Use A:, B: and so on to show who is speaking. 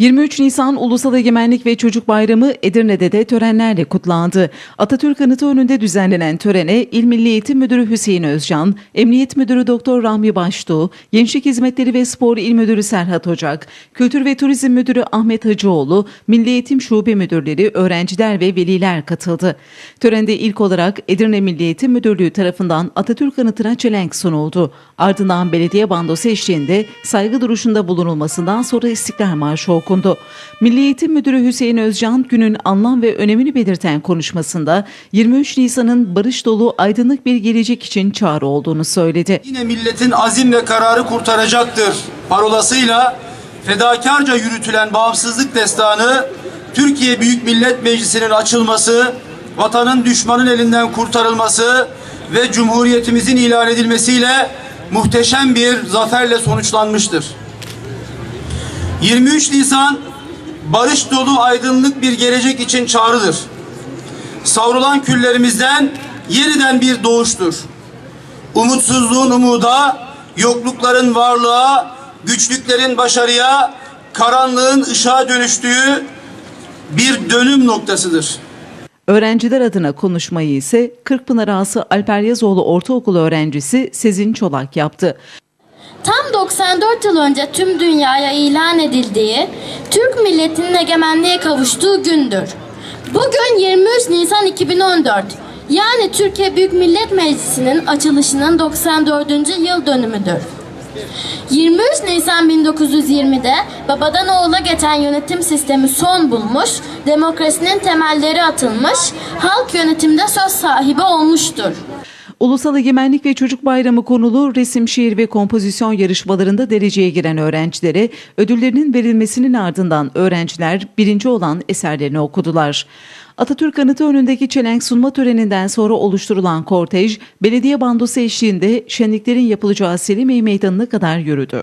A: 23 Nisan Ulusal Egemenlik ve Çocuk Bayramı Edirne'de de törenlerle kutlandı. Atatürk Anıtı önünde düzenlenen törene İl Milli Eğitim Müdürü Hüseyin Özcan, Emniyet Müdürü Doktor Rahmi Baştuğ, Gençlik Hizmetleri ve Spor İl Müdürü Serhat Ocak, Kültür ve Turizm Müdürü Ahmet Hacıoğlu, Milli Eğitim Şube Müdürleri, öğrenciler ve veliler katıldı. Törende ilk olarak Edirne Milli Eğitim Müdürlüğü tarafından Atatürk Anıtı'na çelenk sunuldu. Ardından belediye bandosu eşliğinde saygı duruşunda bulunulmasından sonra İstiklal Marşı okundu. Milli Eğitim Müdürü Hüseyin Özcan günün anlam ve önemini belirten konuşmasında 23 Nisan'ın barış dolu aydınlık bir gelecek için çağrı olduğunu söyledi.
B: Yine milletin azim ve kararı kurtaracaktır parolasıyla fedakarca yürütülen bağımsızlık destanı Türkiye Büyük Millet Meclisi'nin açılması, vatanın düşmanın elinden kurtarılması ve Cumhuriyetimizin ilan edilmesiyle muhteşem bir zaferle sonuçlanmıştır. 23 Nisan barış dolu aydınlık bir gelecek için çağrıdır. Savrulan küllerimizden yeniden bir doğuştur. Umutsuzluğun umuda, yoklukların varlığa, güçlüklerin başarıya, karanlığın ışığa dönüştüğü bir dönüm noktasıdır.
A: Öğrenciler adına konuşmayı ise Kırkpınar Ağası Alper Yazoğlu Ortaokulu öğrencisi Sezin Çolak yaptı.
C: Tam 94 yıl önce tüm dünyaya ilan edildiği, Türk milletinin egemenliğe kavuştuğu gündür. Bugün 23 Nisan 2014, yani Türkiye Büyük Millet Meclisi'nin açılışının 94. yıl dönümüdür. 23 Nisan 1920'de babadan oğula geçen yönetim sistemi son bulmuş, demokrasinin temelleri atılmış, halk yönetimde söz sahibi olmuştur.
A: Ulusal Egemenlik ve Çocuk Bayramı konulu resim, şiir ve kompozisyon yarışmalarında dereceye giren öğrencilere ödüllerinin verilmesinin ardından öğrenciler birinci olan eserlerini okudular. Atatürk Anıtı önündeki çelenk sunma töreninden sonra oluşturulan kortej, belediye bandosu eşliğinde şenliklerin yapılacağı Selimiye Meydanı'na kadar yürüdü.